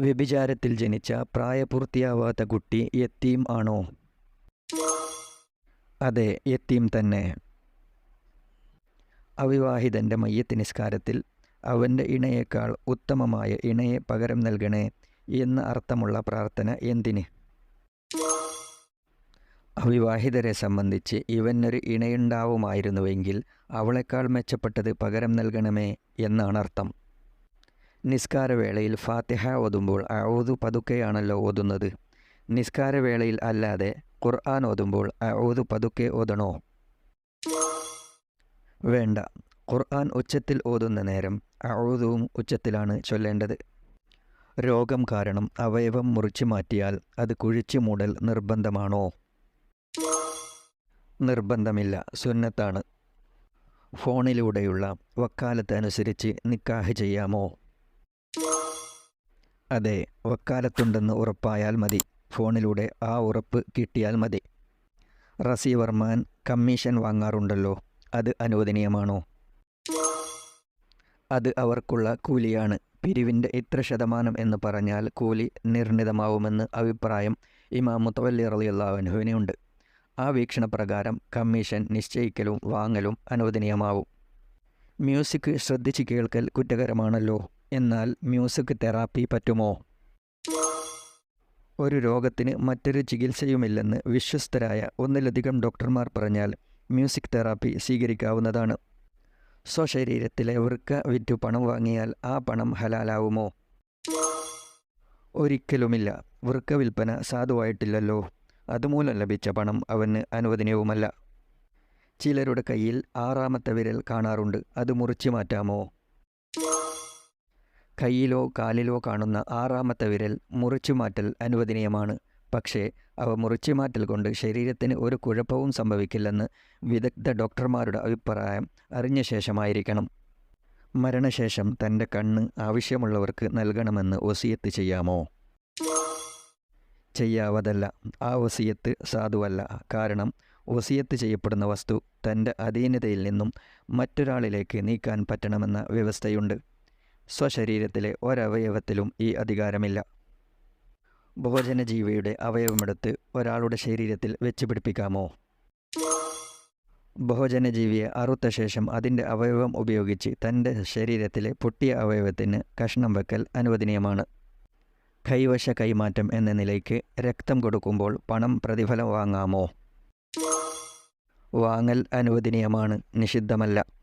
വ്യഭിചാരത്തിൽ ജനിച്ച പ്രായപൂർത്തിയാവാത്ത കുട്ടി യത്തീം ആണോ? അതെ യത്തീം തന്നെ. അവിവാഹിതന്റെ മയ്യത്ത് നിസ്കാരത്തിൽ അവന്റെ ഇണയേക്കാൾ ഉത്തമമായ ഇണയെ പകരം നൽകണേ എന്ന അർത്ഥമുള്ള പ്രാർത്ഥന എന്തിന്? അവിവാഹിതരെ സംബന്ധിച്ച് ഇവനൊരു ഇണയുണ്ടാവുമായിരുന്നുവെങ്കിൽ അവളെക്കാൾ മെച്ചപ്പെട്ടത് പകരം നൽകണമേ എന്നാണ് അർത്ഥം നിസ്കാരവേളയിൽ ഫാത്തിഹ ഓതുമ്പോൾ അഊതു പതുക്കെയാണല്ലോ ഓതുന്നത്. നിസ്കാരവേളയിൽ അല്ലാതെ ഖുർആൻ ഓതുമ്പോൾ അഊതു പതുക്കെ ഓതണോ? വേണ്ട. ഖുർആൻ ഉച്ചത്തിൽ ഓതുന്ന നേരം അഊതുവും ഉച്ചത്തിലാണ് ചൊല്ലേണ്ടത്. രോഗം കാരണം അവയവം മുറിച്ചു മാറ്റിയാൽ അത് കുഴിച്ചു മൂടൽ നിർബന്ധമാണോ? നിർബന്ധമില്ല. സുന്നത്താണ്. ഫോണിലൂടെയുള്ള വക്കാലത്ത് അനുസരിച്ച് നിക്കാഹ് ചെയ്യാമോ? അതെ വക്കാലത്തുണ്ടെന്ന് ഉറപ്പായാൽ മതി. ഫോണിലൂടെ ആ ഉറപ്പ് കിട്ടിയാൽ മതി. റസീവർമാൻ കമ്മീഷൻ വാങ്ങാറുണ്ടല്ലോ. അത് അനുവദനീയമാണോ? അത് അവർക്കുള്ള കൂലിയാണ്. പിരിവിന്റെ ഇത്ര ശതമാനം എന്ന് പറഞ്ഞാൽ കൂലി നിർണിതമാവുമെന്ന് അഭിപ്രായം ഇമാം മുത്തവല്ലി റളിയല്ലാഹുവിനുവിനുണ്ട് ആ വീക്ഷണപ്രകാരം കമ്മീഷൻ നിശ്ചയിക്കലും വാങ്ങലും അനുവദനീയമാവും. മ്യൂസിക് ശ്രദ്ധിച്ച് കേൾക്കൽ കുറ്റകരമാണല്ലോ. എന്നാൽ മ്യൂസിക് തെറാപ്പി പറ്റുമോ? ഒരു രോഗത്തിന് മറ്റൊരു ചികിത്സയുമില്ലെന്ന് വിശ്വസ്തരായ ഒന്നിലധികം ഡോക്ടർമാർ പറഞ്ഞാൽ മ്യൂസിക് തെറാപ്പി സ്വീകരിക്കാവുന്നതാണ്. സ്വശരീരത്തിലെ വൃക്ക വിറ്റു പണം വാങ്ങിയാൽ ആ പണം ഹലാലാവുമോ? ഒരിക്കലുമില്ല. വൃക്ക വിൽപ്പന സാധുവായിട്ടില്ലല്ലോ. അതുമൂലം ലഭിച്ച പണം അവന് അനുവദനീയവുമല്ല. ചിലരുടെ കയ്യിൽ ആറാമത്തെ വിരൽ കാണാറുണ്ട്. അത് മുറിച്ചു മാറ്റാമോ? കയ്യിലോ കാലിലോ കാണുന്ന ആറാമത്തെ വിരൽ മുറിച്ചു മാറ്റൽ അനുവദനീയമാണ്. പക്ഷേ അവ മുറിച്ചു മാറ്റൽ കൊണ്ട് ശരീരത്തിന് ഒരു കുഴപ്പവും സംഭവിക്കില്ലെന്ന് വിദഗ്ധ ഡോക്ടർമാരുടെ അഭിപ്രായം അറിഞ്ഞ ശേഷമായിരിക്കണം. മരണശേഷം തന്റെ കണ്ണ് ആവശ്യമുള്ളവർക്ക് നൽകണമെന്ന് ഒസിയത്ത് ചെയ്യാമോ? ചെയ്യാവതല്ല. ആ ഒസിയത്ത് സാധുവല്ല. കാരണം ഒസിയത്ത് ചെയ്യപ്പെടുന്ന വസ്തു തന്റെ അധീനതയിൽ നിന്നും മറ്റൊരാളിലേക്ക് നീക്കാൻ പറ്റണമെന്ന വ്യവസ്ഥയുണ്ട്. സ്വശരീരത്തിലെ ഒരവയവത്തിലും ഈ അധികാരമില്ല. ബഹുജനജീവിയുടെ അവയവമെടുത്ത് ഒരാളുടെ ശരീരത്തിൽ വെച്ച് പിടിപ്പിക്കാമോ? ബഹുജനജീവിയെ അറുത്ത ശേഷം അതിന്റെ അവയവം ഉപയോഗിച്ച് തന്റെ ശരീരത്തിലെ പൊട്ടിയ അവയവത്തിന് കഷ്ണം വെക്കൽ അനുവദനീയമാണ്. കൈവശ കൈമാറ്റം എന്ന നിലയ്ക്ക് രക്തം കൊടുക്കുമ്പോൾ പണം പ്രതിഫലം വാങ്ങാമോ? വാങ്ങൽ അനുവദനീയമാണ് നിഷിദ്ധമല്ല.